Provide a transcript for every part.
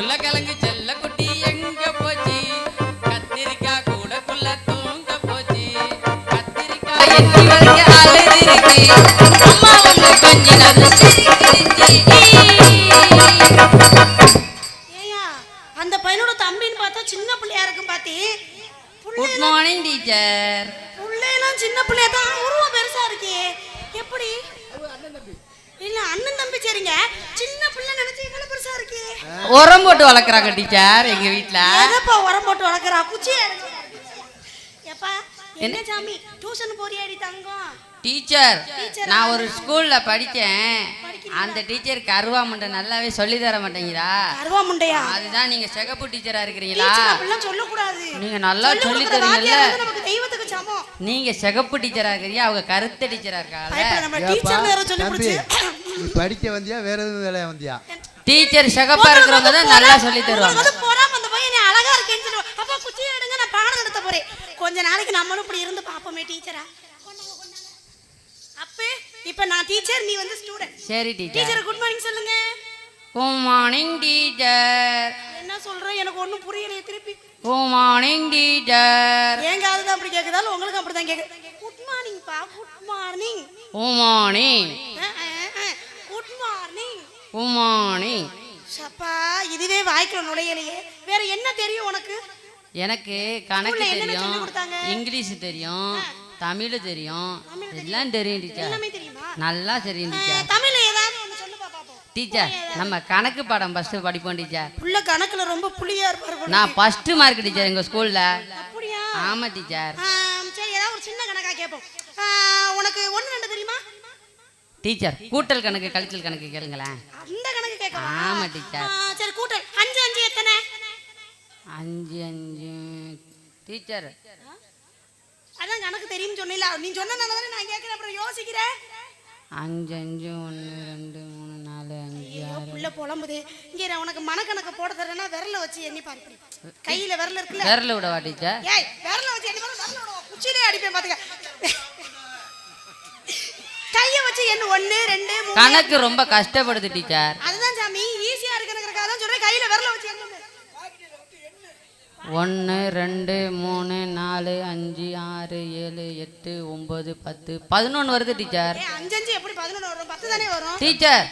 உருளைக்கிழங்கு செல்ல குட்டி எங்க போச்சு? கத்திரிக்காய் கூடக்குள்ள தூங்க போச்சு. கத்திரிக்காய் எட்டி அம்மா வந்து கொஞ்ச அந்த பையனோட தம்பின்னு பார்த்தா சின்ன பிள்ளையா இருக்கும் பாத்தி. குட் மார்னிங் டீச்சர் பிள்ளையெல்லாம் சின்ன பிள்ளையா தான். உருவம் பெருசா இருக்கே. எப்படி? இல்ல அண்ணன் தம்பி சரிங்க. சின்ன பிள்ளை நினைச்சு உரம் போட்டு வளர்க்குறாங்க டீச்சர் எங்க வீட்ல. எதப்பா உரம் போட்டு வளர்க்குறா? குச்சி என்ன சாமி? டியூஷன் போறியாடி தங்கம். டீச்சர் டீச்சரா? நான் ஒரு ஸ்கூல்ல படிச்சேன் படிக்கிறீங்களா? அந்த டீச்சருக்கு அருவாமண்டை நல்லாவே சொல்லி தர மாட்டேங்கிறா. அருவா முண்டையா? அதுதான் நீங்க சிகப்பு டீச்சரா இருக்கிறீங்களா? டீச்சர் சொல்லக்கூடாது. நீங்க நல்லா சொல்லி தரீங்கல்ல. நீங்க சிகப்பு டீச்சரா இருக்கிறீங்க அவங்க கருத்த டீச்சரா இருக்காங்க டீச்சர் படிக்க வந்தியா வேற எதுவும் வேலையா வந்தியா? டீச்சர் சிகப்பா இருக்கிறவங்க தான் நல்லா சொல்லி தருவாங்க. அழகா இருக்கேன்னு சொல்லுவா. அப்பா குச்சியை எடுங்க நான் பாடம் நடத்த போறேன். கொஞ்ச நாளைக்கு நம்மளும் இப்படி இருந்து பாப்போமே டீச்சரா இப்ப நான் டீச்சர் நீ வந்து ஸ்டூடெண்ட் சரி டீச்சர். டீச்சர் குட் மார்னிங் சொல்லுங்க. குட் மார்னிங் டீச்சர் என்ன சொல்றேன் எனக்கு ஒண்ணும் புரியலையே திருப்பி. குட் மார்னிங் டீச்சர் என் காது தான் அப்படி கேக்குதாலும் உங்களுக்கு அப்படிதான் கேக்குது குட் மார்னிங் பா. Good morning good morning good morning good morning சப்பா இதுவே வாய்க்குள்ள நுழையலையே. வேற என்ன தெரியும் உனக்கு? எனக்கு கணக்கு தெரியும்? இங்கிலீஷ் தெரியும். தமிழ் தெரியும். எல்லாம் தெரியும் டீச்சர் நல்லா தெரியும் டீச்சர் அஹ், தமிழ்ல ஏதாவது ஒண்ணு சொல்லுப்பா பாப்போம் டீச்சர் நம்ம கணக்கு பாடம் ஃபர்ஸ்ட் படிப்போம் டீச்சர் புள்ள கணக்குல ரொம்ப புளியா இருப்பாரு. நான் ஃபர்ஸ்ட் மார்க் டீச்சர் எங்க ஸ்கூல்ல அப்படியா? ஆமா டீச்சர் சரி ஏதாவது ஒரு சின்ன கணக்கா கேட்போம் உனக்கு ஒண்ணு ரெண்டு தெரியுமா? டீச்சர் கூட்டல் கணக்கு கழிச்சல் கணக்கு கேளுங்களேன். அந்த கணக்கு கேட்கவா? ஆமா, டீச்சர். சரி கூட்டல். அஞ்சு அஞ்சு எத்தனை? அஞ்சு அஞ்சு. டீச்சர் அதான் கணக்கு தெரியும் சொன்னில நீ சொன்னனால தானே நான் கேட்கிறேன் அப்புறம் யோசிக்கிறேன் அஞ்சு அஞ்சு ஒன்று ரெண்டு மூணு நாலு அஞ்சு புள்ள புலம்புது. இங்க உனக்கு மனக்கணக்கு போட தரேன்னா விரல வச்சு எண்ணி பாரு. கையில விரல் இருக்குல்ல. விரல விடவா டீச்சர்? ஏய் விரல வச்சு எண்ணி பாரு. விரல விடுவோம் குச்சியிலே அடிப்பேன் பாத்துக்க. கைய வச்சு எண்ணு. ஒண்ணு ரெண்டு கணக்கு ரொம்ப கஷ்டப்படுது டீச்சர். அதுதான் சாமி ஈஸியா இருக்குங்கிறதுக்காக தான் சொல்றேன். கையில விரல ஒன்று ரெண்டு மூணு நாலு அஞ்சு ஆறு ஏழு எட்டு ஒம்பது பத்து. பதினொன்று வருது டீச்சர். அஞ்சு எப்படி பதினொன்று வரும்? பத்து தானே வரும்? டீச்சர்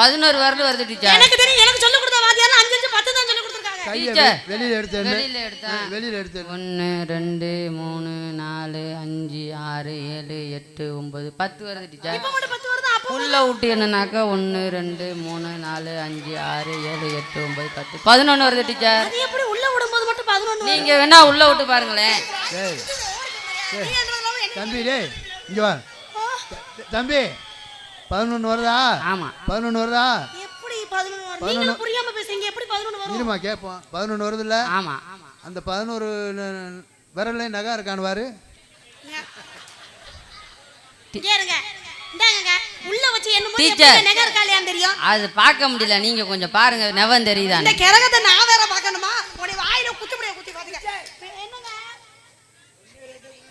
பதினோரு வரல வருது டீச்சர். எனக்கு தெரியும் எனக்கு சொல்லி கொடுத்த வாத்தியார் அஞ்சு அஞ்சு பத்து தான் சொல்லி கொடுத்துருக்காங்க. கையை வெளியில எடுத்து வெளியில எடுத்து? ஒன்று ரெண்டு மூணு நாலு அஞ்சு ஆறு ஏழு எட்டு ஒம்பது பத்து வருது டீச்சர். இப்ப மட்டும் பத்து வருது? அப்போ உள்ள விட்டு என்னன்னாக்கா ஒன்று ரெண்டு மூணு நாலு அஞ்சு ஆறு ஏழு எட்டு ஒம்பது பத்து. பதினொன்று வருது டீச்சர். அது எப்படி உள்ள விடும்போது மட்டும் பதினொன்று நீங்க வேணா உள்ள விட்டு பாருங்களேன். தம்பி டேய் இங்க வா. தம்பி பதினொன்று வருதா? ஆமா. பதினொன்று வருதா? பதினொன்று புரியாம பேசுறீங்க. எப்படி பதினொன்று வரும்? இருமா கேட்போம். பதினொன்று வருதுல்ல? ஆமா அந்த பதினோரு விரல்ல நகை இருக்கான்னு பாரு. இங்கே இருங்க. இந்தாங்க உள்ள வச்சு என்ன டீச்சர். நகை இருக்கா இல்லையான்னு தெரியும். அது பார்க்க முடியல. நீங்க கொஞ்சம் பாருங்க. நெவன் இந்த தெரியுதானே கிரகத்தை நான் வேற பார்க்கணுமா? உடைய வாயில குத்தி முடிய குத்தி பாத்துக்க. என்னங்க?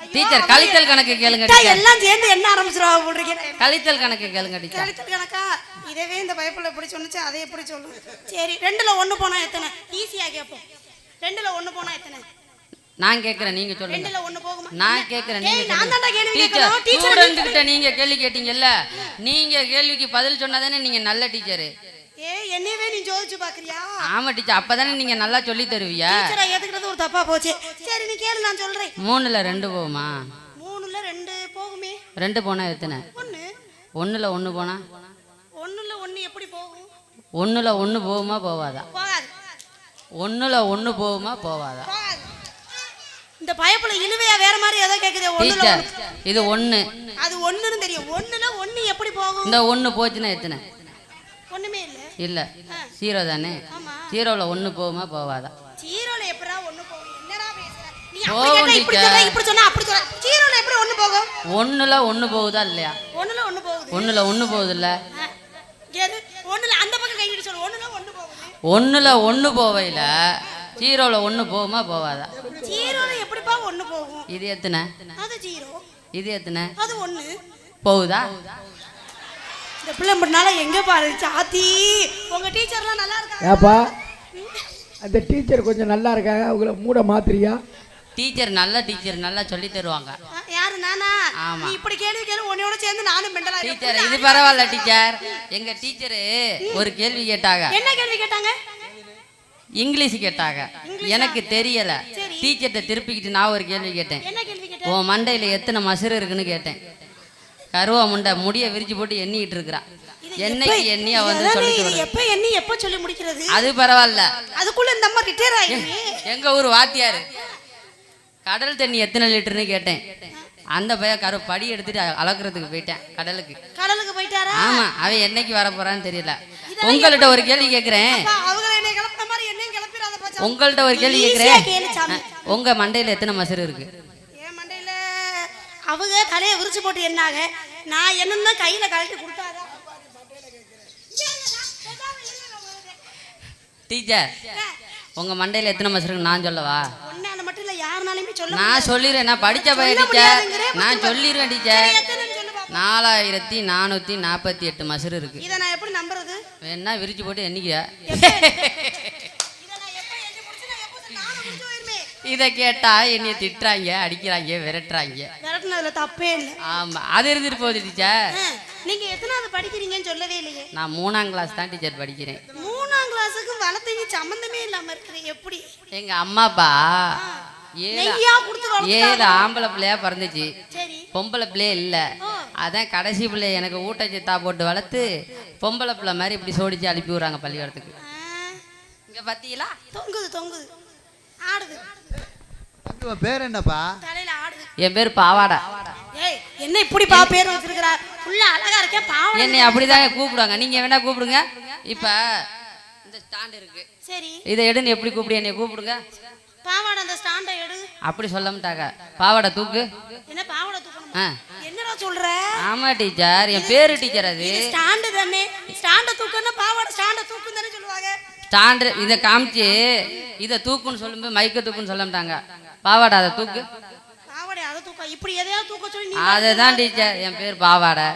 ஐயோ, டீச்சர் கழித்தல் கணக்கு கேளுங்க எல்லாம் சேர்ந்து என்ன ஆரம்பிச்சிருவா போடுறீங்க கழித்தல் கணக்கு கேளுங்க டீச்சர் கழித்தல் கணக்கா? இதவே இந்த பைப்பில் எப்படி சொன்னுச்சு அதை எப்படி சொல்லும் சரி ரெண்டுல ஒண்ணு போனா எத்தனை? ஈஸியா கேட்போம் ரெண்டுல ஒண்ணு போனா எத்தனை? நான் கேக்குறேன் நீங்க சொல்லுங்க. ரெண்டுல ஒண்ணு போகுமா? நான் கேக்குறேன் ஏய், நீங்க நான் தான்டா கேள்வி டீச்சர் ஸ்டூடெண்ட் கிட்ட நீங்க கேள்வி கேட்டீங்கல்ல? நீங்க கேள்விக்கு பதில் சொன்னாதானே நீங்க நல்ல டீச்சர் ஏ என்னையவே நீ ஜோதிச்சு பாக்குறியா? ஆமா டீச்சர் அப்பதானே நீங்க நல்லா சொல்லி தருவியா டீச்சரை ஏத்துக்கிறது ஒரு தப்பா போச்சு. சரி நீ கேளு நான் சொல்றேன். மூணுல ரெண்டு போகுமா? மூணுல ரெண்டு போகுமே. ரெண்டு போனா எத்தனை? ஒண்ணு. ஒண்ணுல ஒண்ணு போனா? ஒண்ணுல ஒண்ணு எப்படி போகும்? ஒண்ணுல ஒண்ணு போகுமா போவாதா? போகாது. ஒண்ணுல ஒண்ணு போகுமா போவாதா? போகாது. இந்த பயப்புல இழுவையா வேற மாதிரி ஏதோ கேக்குது ஒண்ணுல ஒண்ணு. இது ஒன்று அது ஒண்ணுன்னு தெரியும். ஒண்ணுல ஒண்ணு எப்படி போகும்? இந்த ஒன்று போச்சுன்னா எத்தனை? ஒண்ணுமே இல்ல. இல்லை. ஜீரோ தானே? ஜீரோவில் ஒன்று போகுமா போவாதா? ஜீரோல எப்படா ஒண்ணு போகும்? என்னடா பேசுற? நீ அப்படி இப்படி. சொல்ற இப்படி சொன்னா அப்படி சொல்ற. ஜீரோல எப்படி ஒண்ணு போகும்? ஒன்றில் ஒன்று போகுதா இல்லையா? ஒண்ணுல ஒண்ணு போகுது. ஒன்றில் ஒன்று போகுதுல்ல? ஆ. எது ஒண்ணுல அந்த பக்கம் கையிட்டு சொல்லு. ஒண்ணுல ஒண்ணு போகுது. ஒன்றில் ஒன்று போவையில். ஜீரோவில் ஒன்று போகுமா? போவாதா? ஜீரோல எப்படிப்பா ஒண்ணு போகும்? இது எத்தனை? அது ஜீரோ. இது எத்தனை? அது ஒண்ணு. போகுதா? இந்த பிள்ளை முன்னால எங்க பாரு? சாத்தி உங்க டீச்சர்லாம் நல்லா இருக்காங்க. ஏப்பா அந்த டீச்சர் கொஞ்சம் நல்லா இருக்காங்க. அவங்கள மூட மாத்திரியா? டீச்சர் நல்ல டீச்சர் நல்லா சொல்லி தருவாங்க. நானா? ஆமா. இப்படி கேள்வி கேள்வி உன்னையோட சேர்ந்து நானும் மெண்டலா டீச்சர் இது பரவாயில்ல டீச்சர் எங்க டீச்சரு ஒரு கேள்வி கேட்டாங்க. என்ன கேள்வி கேட்டாங்க? இங்கிலீஷ் கேட்டாங்க. எனக்கு தெரியல. சரி. டீச்சர்கிட்ட திருப்பிக்கிட்டு நான் ஒரு கேள்வி கேட்டேன். உன் மண்டையில எத்தனை மசுறு இருக்குன்னு கேட்டேன். கருவா முண்டை முடிய விரிச்சு போட்டு எண்ணிட்டு இருக்கிறா. என்னைக்கு எண்ணி அவ வந்து எப்ப எண்ணி எப்ப சொல்லி முடிக்கிறது? அது பரவாயில்ல. அதுக்குள்ள இந்த அம்மா ரிட்டையர் ஆயிடுச்சு எங்க ஊர் வாத்தியாரு? கடல் தண்ணி எத்தனை லிட்டர்னு கேட்டேன். அந்த பையன் கரு படி எடுத்துட்டு அளக்குறதுக்கு போயிட்டேன் கடலுக்கு. கடலுக்கு போயிட்டாரா? ஆமா அவன் என்னைக்கு வர போறான்னு தெரியல. உங்கள்கிட்ட ஒரு கேள்வி சாமி. உங்கள்கிட்ட ஒரு கேள்வி சாமி. உங்க மண்டையில எத்தனை மசுறு இருக்கு? அவங்க தலையை விரிச்சு போட்டு என்னாக நான் என்னன்னா கையில கழட்டி கொடுத்தாதான் டீச்சர் உங்க மண்டையில எத்தனை இருக்கு நான் சொல்லவா? சொல்ல நான் சொல்லிடுறேன். நான் பையன் சொல்ல டீச்சர். நான் பத்து சொல்லிடுவேன் டீச்சர். நாலாயிரத்தி நானூத்தி நாற்பத்தி எட்டு இருக்கு. இதை நான் எப்படி நம்புறது? வேணா விரிச்சு போட்டு எண்ணிக்க இதை கேட்டா என்னைய திட்டுறாங்க அடிக்கிறாங்க விரட்டுறாங்க. விரட்டுனதுல தப்பே இல்லை. ஆமா அது இருந்துட்டு போகுது டீச்சர். நீங்க எத்தனாவது படிக்கிறீங்கன்னு சொல்லவே இல்லையே. நான் மூணாம் கிளாஸ் தான் டீச்சர் படிக்கிறேன். மூணாம் கிளாஸுக்கு வளர்த்தீங்க சம்மந்தமே இல்லாம இருக்கிறேன் எப்படி? எங்க நெய்யா கொடுத்து ஏழு. ஆம்பளை பிள்ளையா பிறந்துச்சு. சரி. பொம்பளை பிள்ளையே இல்ல. அதான் கடைசி பிள்ளை எனக்கு ஊட்டச்சத்தா போட்டு வளர்த்து பொம்பளை பிள்ளை மாதிரி இப்படி சோடிச்சு அனுப்பி விடுறாங்க பள்ளிக்கூடத்துக்கு. இங்க பாத்தீங்களா? தொங்குது தொங்குது. ஆடுது. பேர் என்னப்பா? தலையில ஆடுது. என் பேர் பாவாடா. ஏய் என்ன இப்படி பா பேர் வச்சிருக்கிறா? உள்ள அழகா இருக்கே பாவம் என்னை அப்படிதாங்க கூப்பிடுவாங்க. நீங்க வேணா கூப்பிடுங்க. இப்ப இந்த ஸ்டாண்ட் இருக்கு. சரி. இதை எடுன்னு எப்படி கூப்பிடு? என்னை கூப்பிடுங்க. பாவாடை அந்த ஸ்டாண்டை எடு. அப்படி சொல்ல மாட்டாங்க. பாவாடை தூக்கு. என்ன பாவாடை தூக்கணும்? என்னடா சொல்ற? ஆமா டீச்சர். என் பேரு டீச்சர் அது. ஸ்டாண்டு தானே. ஸ்டாண்டை தூக்கணும் பாவாடை ஸ்டாண்டை தூக்குன்னு தானே சொல்லுவாங்க. ஸ்டாண்டு இதை காமிச்சு இதை தூக்குன்னு சொல்லும்போது மைக்க தூக்குன்னு சொல்ல மாட்டாங்க. பாவாடை அதை தூக்கு. பாவாடை அதை தூக்க இப்படி எதையாவது தூக்க சொல்லி நீ அதுதான் டீச்சர் என் பேர் பாவாடை.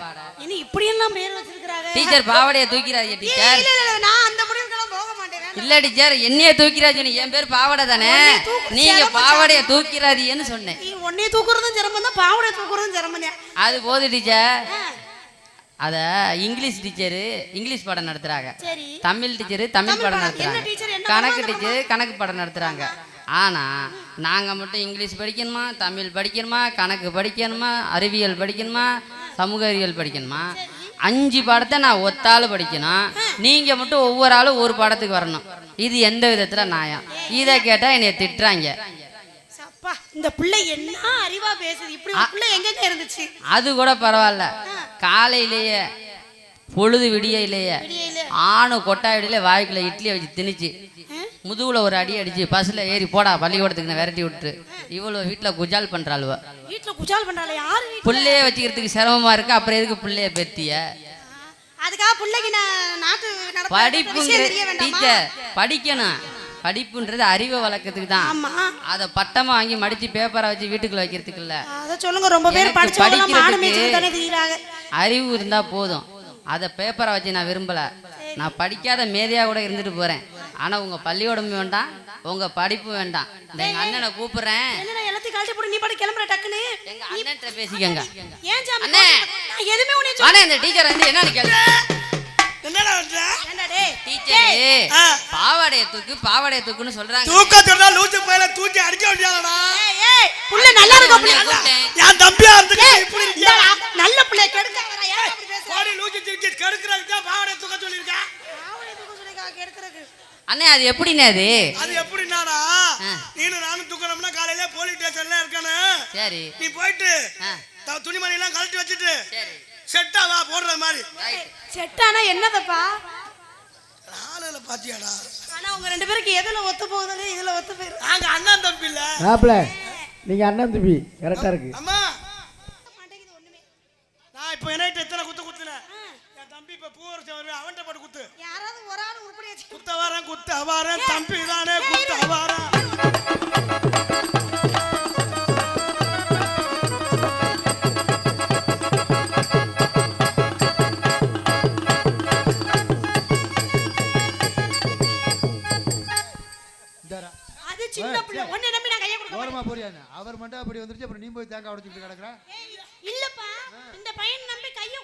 என்ன இப்படி எல்லாம் பேர் வச்சிருக்கிறாங்க? டீச்சர் பாவாடையை தூக்கிறாதீங்க டீச்சர் இல்ல இல்ல இல்ல, நான் அந்த முடிவுக்கெல்லாம் போக மாட்டேன். இல்ல டீச்சர் என்னைய தூக்கிறாச்சு என் பேர் பாவாடை தானே? நீங்க பாவாடையை தூக்கிறாதீன்னு சொன்னேன். நீ உன்னைய தூக்குறதும் சிரமம் தான் பாவாடை தூக்குறதும் சிரமம் தான். அது போது டீச்சர் அத இங்கிலீஷ் டீச்சரு இங்கிலீஷ் பாடம் நடத்துறாங்க. தமிழ் டீச்சரு தமிழ் பாடம் நடத்துறாங்க. கணக்கு டீச்சர் கணக்கு பாடம் நடத்துறாங்க. ஆனா நாங்க மட்டும் இங்கிலீஷ் படிக்கணுமா தமிழ் படிக்கணுமா கணக்கு படிக்கணுமா அறிவியல் படிக்கணுமா சமூக அறிவியல் படிக்கணுமா? அஞ்சு பாடத்தை நான் ஒத்தாள் படிக்கணும். நீங்க மட்டும் ஒவ்வொரு ஆளும் ஒரு பாடத்துக்கு வரணும். இது எந்த விதத்துல நியாயம்? இதை கேட்டா என்னைய திட்டுறாங்க. இந்த பிள்ளை என்ன அறிவா பேசுது? இப்படி பிள்ளை எங்கெங்க இருந்துச்சு? அது கூட பரவாயில்ல. காலையிலேயே பொழுது விடியையிலேயே விடியையில. ஆணு கொட்டாயிலே வாய்க்குள்ள இட்லியை வச்சு திணிச்சு முதுகுல ஒரு அடி அடிச்சு பஸ்ல ஏறி போடா பள்ளிக்கூடத்துக்கு விரட்டி விட்டு இவ்வளோ வீட்டுல குஜால் பண்றாளுவ. வீட்டுல குஜால் பண்றாளே யாரு? புள்ளைய வச்சுக்கிறதுக்கு சிரமமா இருக்கு அப்புறம் எதுக்கு புள்ளைய பெத்திய? அதுக்காக பிள்ளைக்கு நாட்டு வேண்டாமா? டீச்சர் படிக்கணும். படிப்புன்றது அறிவை வளர்க்கறதுக்கு தான். அதை பட்டமா வாங்கி மடிச்சு பேப்பரை வச்சு வீட்டுக்குள்ள வைக்கிறதுக்கு இல்ல சொல்லுங்க ரொம்ப பேர் படிக்கிறதுக்கு- அறிவு இருந்தா போதும். அதை பேப்பரை வச்சு நான் விரும்பல. நான் படிக்காத மேதையா கூட இருந்துட்டு போறேன். ஆனா உங்க பள்ளியோடம் வேண்டாம் உங்க படிப்பு வேண்டாம். எங்க அண்ணனை கூப்பிடுறேன். என்ன எல்லாத்தையும் கழட்டி போட்டு நீ பாட்டு கிளம்புற டக்குன்னு? எங்க அண்ணன்ட்ட பேசிக்கங்க. ஏன் அண்ணே. நான் எதுவுமே சொல்ல ஆனா இந்த டீச்சர் வந்து என்ன கேள்வி. பாவாடைய தூக்கு பாவாடைய தூக்குன்னு சொல்றாங்க. தூக்க சொன்னா லூசு பையில தூக்கி அடிக்க ஏய் புள்ள நல்லா இருக்கு அப்படி தம்பியா இப்படி இருக்கியா? இந்தா, நல்ல புள்ளைய கெடுக்காதடா ஏன் அப்படி பேசுற? கோடி லூசு திருக்கி கெடுக்கிறதுக்கு தான் பாவாடை தூக்க சொல்லியிருக்கேன். ஆவணை தூக்க சொல்லிருக்கா கெடுக்கிறதுக்கு. அண்ணே அது எப்படிண்ணே அது? அது எப்படின்னாடா? நீனும் நானும் தூக்கணும்னா காலையில போலீஸ் ஸ்டேஷன்ல இருக்கானே சரி. நீ போயிட்டு துணிமணி எல்லாம் கழட்டி வச்சுட்டு செட்டா வா போடுற மாதிரி. செட்டானா என்னதப்பா? ஆளுல பாத்தியாடா ஆனா உங்க ரெண்டு பேருக்கு எதுல ஒத்து போகுதுன்னு இதுல ஒத்து போயிரு நாங்க அண்ணன் தம்பி இல்ல. மாப்ள நீங்க அண்ணன் தம்பி. கரெக்டா இருக்கு. அம்மா. நான் இப்போ என்ன எத்தனை குத்து குத்துல என் தம்பி இப்போ பூவரசன் வருவேன் அவன்கிட்ட போட்டு குத்து. யாராவது ஒரு ஆள் குத்தவாரன் குத்தவாரன் அவர் மட்டும் அப்படி வந்துருச்சு அப்புறம் நீ போய் தேங்காய் உடைச்சுட்டு கிடக்குற? இல்லப்பா. இந்த பையன் நம்பி கையை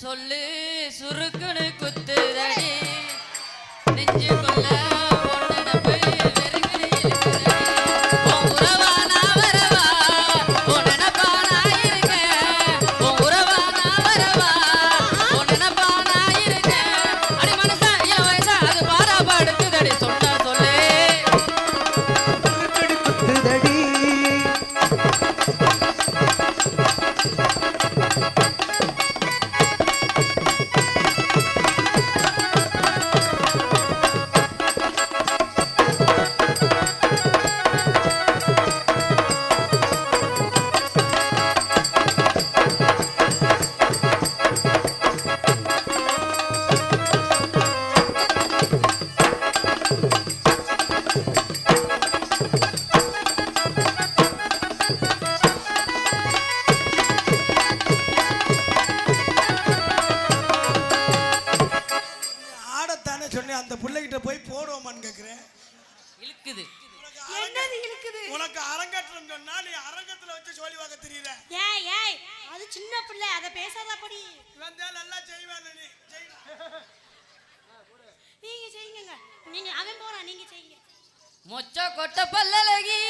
சொல்லு சுருக்குன்னு குத்துதடி. நீங்க அவன் போறான் நீங்க செய்யுங்க. மொச்ச கொட்ட பல்லழகி.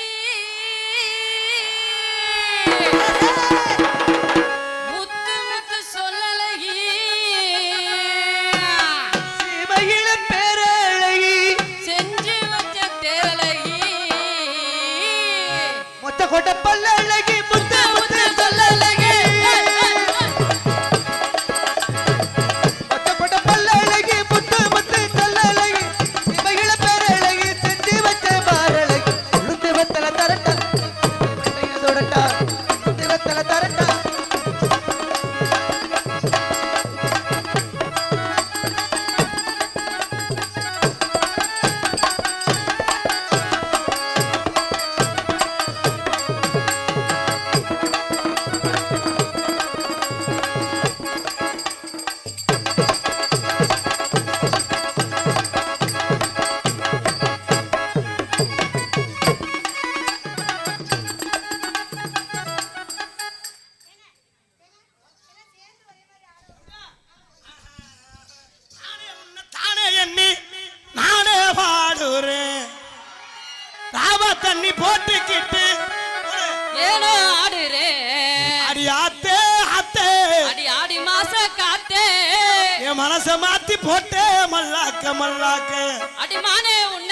கமல்லாக்க அடிமானே உன்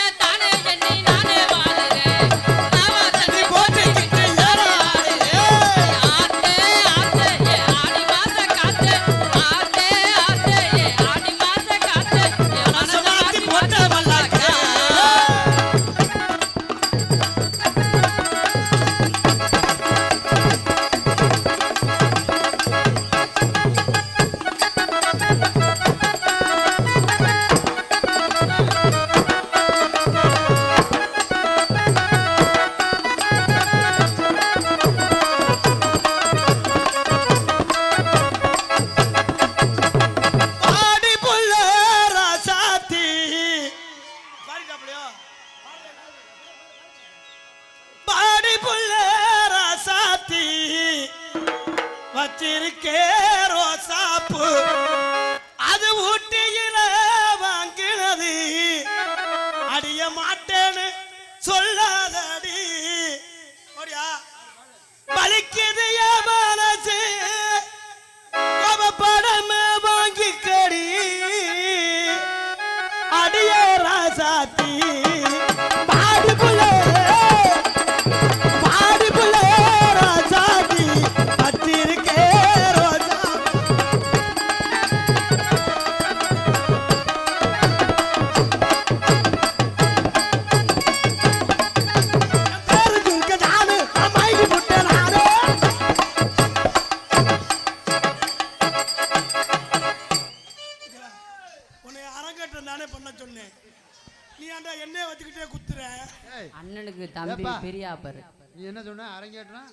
தம்பி ஏப்பா. பெரிய ஆப்பர் நீ என்ன சொன்ன? அரங்கேற்றம்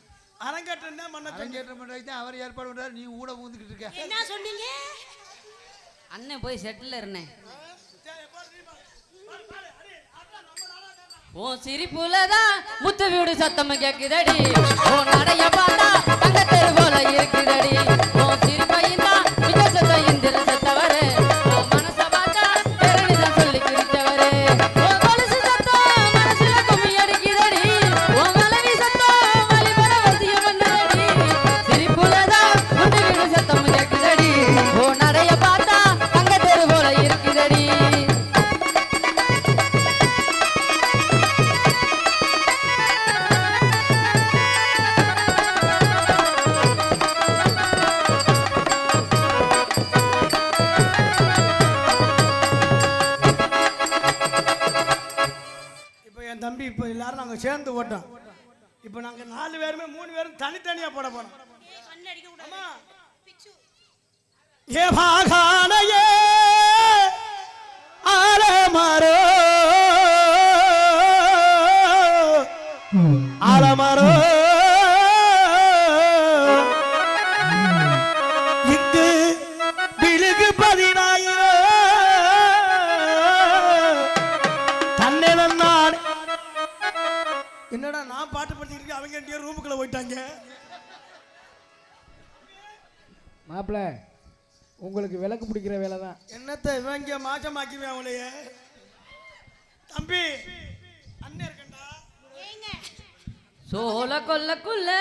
அரங்கேற்றம் தான் பண்ண. அரங்கேற்றம் பண்றதுக்கு தான் அவர் ஏற்பாடு பண்றாரு. நீ ஊட ஊந்துக்கிட்டு இருக்க. என்ன சொன்னீங்க? அண்ணன் போய் செட்டில் இருந்தேன். உன் சிரிப்புலதான் முத்து வீடு சத்தம் கேக்குதடி. உன் நடைய பார்த்தா தங்க தெரு போல இருக்குதடி. உன் சிரிப்பையும் தான் 也怕看了也 மாற்றமாக்கிடுவேன் அவளையே தம்பி அண்ணன் இருக்கண்டா கொல்லக்குள்ள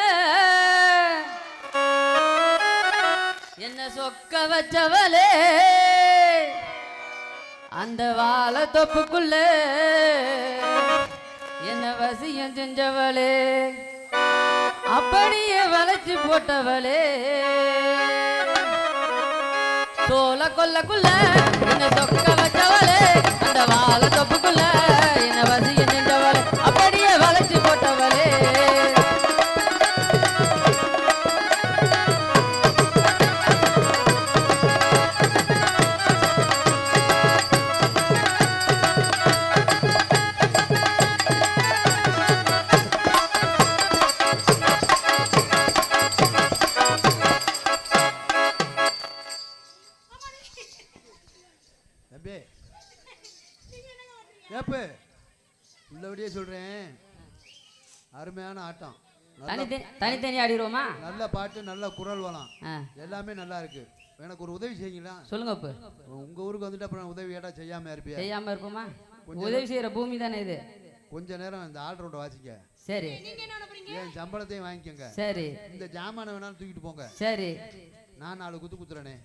என்ன சொக்க வச்சவளே. அந்த வாழை தொப்புக்குள்ள என்ன வசியம் செஞ்சவளே. அப்படியே வளைச்சு போட்டவளே. சோல கொல்லக்குள்ள என்ன சொக்க வச்சவளே அந்த வாழ தொப்புக்குள்ள என்ன வசிய தம்பி ஏப்பு. உள்ளபடியே சொல்றேன். அருமையான ஆட்டம். தனித்தனி ஆடிடுவோமா? நல்ல பாட்டு நல்ல குரல் வளம். எல்லாமே நல்லா இருக்கு. எனக்கு ஒரு உதவி செய்யுங்களா? சொல்லுங்க இப்போ உங்க ஊருக்கு வந்துட்டு அப்புறம் உதவி கேட்டா செய்யாம இருப்பியா? செய்யாம இருப்போமா? உதவி செய்யற பூமி தானே இது? கொஞ்ச நேரம் இந்த ஆல் ரவுண்டை வாசிக்க சரி. என் சம்பளத்தையும் வாங்கிக்கோங்க. சரி. இந்த ஜாமானை வேணாலும் தூக்கிட்டு போங்க. சரி. நான் நாலு குத்து குத்துறேனே.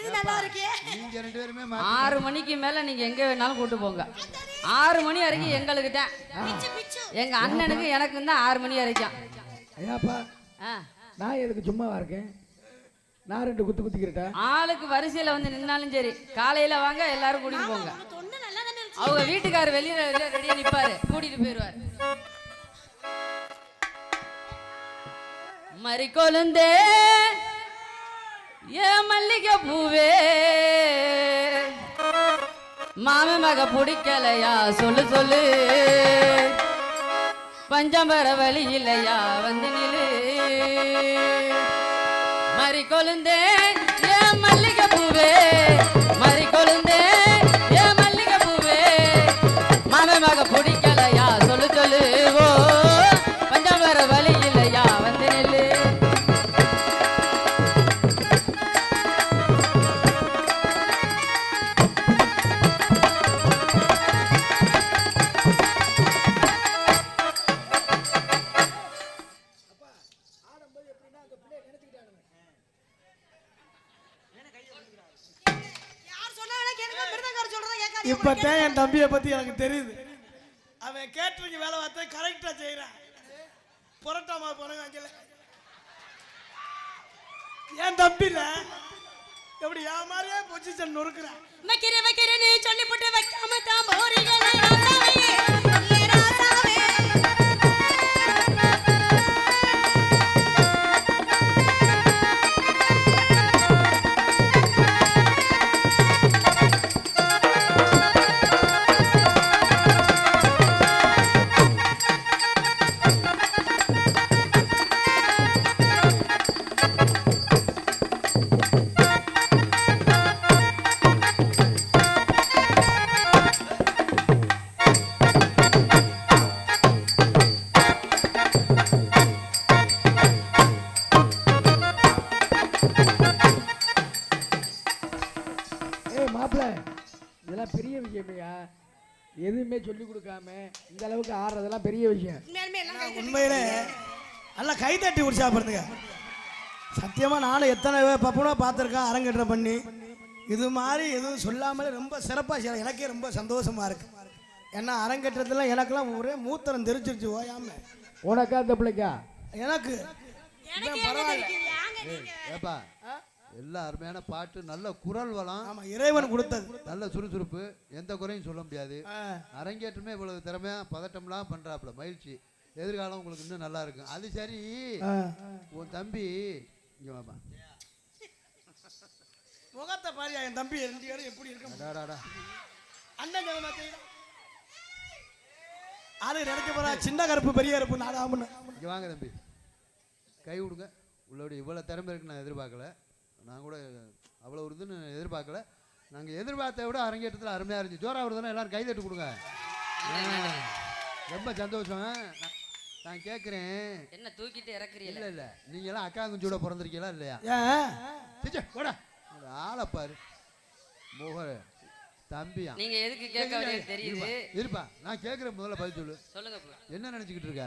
இது நல்லா இருக்கே நீங்க ரெண்டு பேருமே மா- ஆறு மணிக்கு மேல நீங்க எங்க வேணாலும் கூட்டு போங்க. ஆறு மணி வரைக்கும் எங்களுக்கு தான் பிச்சு பிச்சு. எங்க அண்ணனுக்கு எனக்கும் தான் ஆறு மணி வரைக்கும். ஐயாப்பா. நான் எதுக்கு சும்மாவா இருக்கேன்? நான் ரெண்டு குத்து குத்திக்கிறட்டா ஆளுக்கு வரிசையில வந்து நின்னாலும் சரி காலையில வாங்க எல்லாரும் கூட்டிட்டு போங்க. அவங்க வீட்டுக்காரர் வெளியில ரெடியா நிப்பாரு கூட்டிட்டு போயிருவாரு. மறி கொழுந்தே ஏ மல்லிகை பூவே மாம மக பிடிக்கலையா? சொல்லு சொல்லு. பஞ்சம்பர வழி இல்லையா? வந்து நிலு மறி கொழுந்தேன். என் தம்பியை பத்தி எனக்கு தெரியுது. அவன் கேட்டரிங் வேலை பார்த்து கரெக்டா செய்யறான் புரட்டா போனவங்க அங்கல என் தம்பில எப்படி என் மாதிரியே பொசிஷன் நொறுக்குறான். வைக்கிறேன் வைக்கிறேன்னு சொல்லி போட்டு வைக்காம தான் போறீங்களே தட்டி உற்சாகப்படுத்துங்க சத்தியமா நானும் எத்தனை பப்புனா பார்த்துருக்கேன் அரங்கேற்றம் பண்ணி. இது மாதிரி எதுவும் சொல்லாமலே ரொம்ப சிறப்பாக செய்யலாம் எனக்கே ரொம்ப சந்தோஷமா இருக்கு. ஏன்னா அரங்கேற்றத்துல எனக்கெல்லாம் ஒரே மூத்தரம் தெரிச்சிருச்சு ஓயாம. உனக்கா இந்த பிள்ளைக்கா? எனக்கு. ஏப்பா எல்லாம் அருமையான பாட்டு நல்ல குரல் வளம் ஆமா இறைவன் கொடுத்தது. நல்ல சுறுசுறுப்பு எந்த குறையும் சொல்ல முடியாது. அரங்கேற்றமே இவ்வளவு திறமையா பதட்டம்லாம் பண்றாப்புல மகிழ்ச்சி. எதிர்காலம் உங்களுக்கு இன்னும் நல்லா இருக்கும். அது சரி. உன் தம்பி இங்க வாப்பா. முகத்தை பாரு என் தம்பி ரெண்டு பேரும் எப்படி இருக்க அடாடாடா. அண்ணன்? ஆளு நினைக்க போறா சின்ன கருப்பு பெரிய கருப்பு நாடாமன்னு இங்க வாங்க தம்பி. கை கொடுங்க. உள்ளோட இவ்வளோ திறமை இருக்குன்னு நான் எதிர்பார்க்கல. நான் கூட அவ்வளோ ஒரு இதுன்னு எதிர்பார்க்கல. நாங்கள் எதிர்பார்த்த விட அரங்கேற்றத்தில் அருமையாக இருந்துச்சு. ஜோரா வருதுன்னா எல்லாரும் கை தட்டு கொடுங்க. ரொம்ப சந்தோஷம். நான்- கேட்குறேன் என்ன தூக்கிட்டு இறக்குறீல? இல்லை இல்லை. நீங்களாம் அக்கா குஞ்சோட பிறந்திருக்கீங்களா இல்லையா? ஏன் போடா. ஒரு ஆளை பாரு. முக தம்பியா? நீங்க எதுக்கு கேட்க வேண்டியது தெரியுது. இருப்பா நான் கேட்குறேன் முதல்ல பதில் சொல்லு. சொல்லுங்க. என்ன நினச்சிக்கிட்டு இருக்க?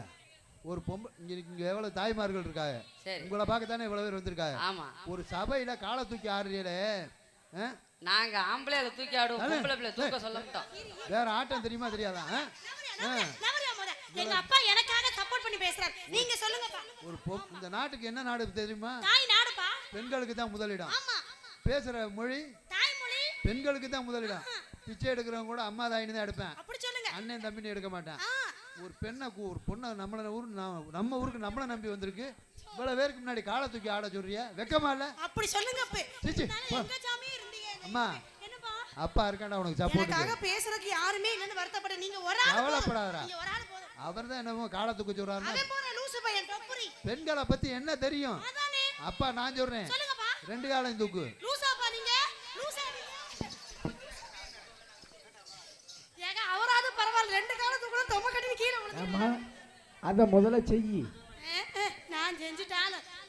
ஒரு பொம்பை இங்கே இங்கே எவ்வளோ தாய்மார்கள் இருக்காங்க? சரி. உங்களை பார்க்கத்தானே இவ்வளோ பேர் வந்திருக்காங்க? ஆமா. ஒரு சபையில் காலை தூக்கி ஆடுறீங்களே? நாங்க ஆம்பளையில தூக்கி ஆடுவோம் தானே? தூக்க சொல்ல மாட்டோம். வேற ஆட்டம் தெரியுமா தெரியாதா ஆ? ஆ. நவரியா முத. எங்க அப்பா எனக்காக சப்போர்ட் பண்ணி பேசுறாரு. நீங்க சொல்லுங்கப்பா. ஒரு இந்த நாட்டுக்கு என்ன நாடு தெரியுமா? தாய் நாடுப்பா. பெண்களுக்கு தான் முதலிடம். ஆமா. பேசுகிற மொழி தாய்மொழி பெண்களுக்கு தான் முதலிடம். பிச்சை எடுக்கிறவங்க கூட அம்மா தாயின்னு தான் எடுப்பேன். அப்படி சொல்லுங்க. அண்ணன் தம்பின்னு எடுக்க மாட்டேன். ஒரு பெண்ணை ஒரு பொண்ணை நம்மள ஊர் நம்ம- ஊருக்கு நம்மளை நம்பி வந்திருக்கு. இவ்வளோ பேருக்கு முன்னாடி காலை தூக்கி ஆட சொல்றியா? வெக்கமா இல்லை? அப்படி சொல்லுங்க அம்மா. அப்பா இருக்காண்டா உனக்கு சப்போர்ட் பேசுறதுக்கு யாருமே இல்லைன்னு வருத்தப்பட நீங்க ஒரு ஆள் போதும். அவர் தான் என்னமோ காலை தூக்க சொல்றாருன்னா அவன் போற லூசு பையன் தொப்புரி பெண்களை பத்தி என்ன தெரியும்? அதானே? அப்பா நான் சொல்றேன். ரெண்டு காலம் தூக்கு. லூசாப்பா நீங்க? லூசா நீங்க. ஏங்க அவராவது பரவாயில்ல. ரெண்டு காலத்து கூட தொம்ப கட்டி கீழே முதல்ல செய் நான் செஞ்சுட்டாலும்